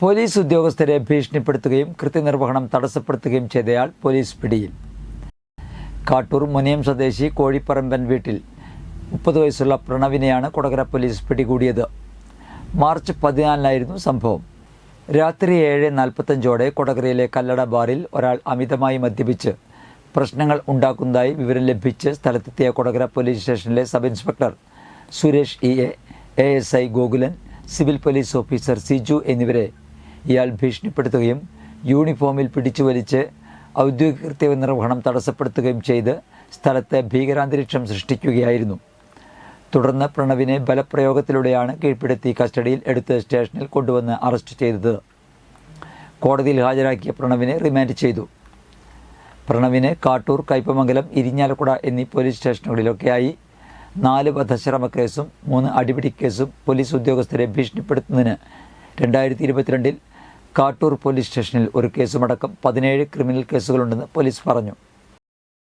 Police ഉദ്യോഗസ്ഥരെ ഭീഷണിപ്പെടുത്തുകയും കൃത്യനിർവഹണം തടസ്സപ്പെടുത്തുകയും ചെയ്തയാൾ പോലീസ് പിടിയിൽ. കാട്ടൂർ മുനിയം സ്വദേശി കോഴിപ്പറമ്പൻ വീട്ടിൽ മുപ്പത് വയസ്സുള്ള പ്രണവിനെയാണ് കൊടകര പോലീസ് പിടികൂടിയത്. മാർച്ച് പതിനാലിനായിരുന്നു സംഭവം. രാത്രി ഏഴ് നാൽപ്പത്തഞ്ചോടെ കൊടകരയിലെ കല്ലട ബാറിൽ ഒരാൾ അമിതമായി മദ്യപിച്ച് പ്രശ്നങ്ങൾ ഉണ്ടാക്കുന്നതായി വിവരം ലഭിച്ച് സ്ഥലത്തെത്തിയ കൊടകര പോലീസ് സ്റ്റേഷനിലെ sub inspector Suresh E A A S I Gokulan civil police officer Siju എന്നിവരെ ഇയാൾ ഭീഷണിപ്പെടുത്തുകയും യൂണിഫോമിൽ പിടിച്ചു വലിച്ച് ഔദ്യോഗിക കൃത്യ നിർവഹണം തടസ്സപ്പെടുത്തുകയും ചെയ്ത് സ്ഥലത്ത് ഭീകരാന്തരീക്ഷം സൃഷ്ടിക്കുകയായിരുന്നു. തുടർന്ന് പ്രണവിനെ ബലപ്രയോഗത്തിലൂടെയാണ് കീഴ്പ്പെടുത്തി കസ്റ്റഡിയിൽ എടുത്ത് സ്റ്റേഷനിൽ കൊണ്ടുവന്ന് അറസ്റ്റ് ചെയ്തത്. കോടതിയിൽ ഹാജരാക്കിയ പ്രണവിനെ റിമാൻഡ് ചെയ്തു. പ്രണവിനെ കാട്ടൂർ കയ്പമംഗലം ഇരിഞ്ഞാലക്കുട എന്നീ പോലീസ് സ്റ്റേഷനുകളിലൊക്കെയായി നാല് വധശ്രമ കേസും മൂന്ന് അടിപിടി കേസും പോലീസ് ഉദ്യോഗസ്ഥരെ ഭീഷണിപ്പെടുത്തുന്നതിന് രണ്ടായിരത്തി ഇരുപത്തിരണ്ടിൽ കാട്ടൂർ പോലീസ് സ്റ്റേഷനിൽ ഒരു കേസുമടക്കം പതിനേഴ് ക്രിമിനൽ കേസുകളുണ്ടെന്ന് പോലീസ് പറഞ്ഞു.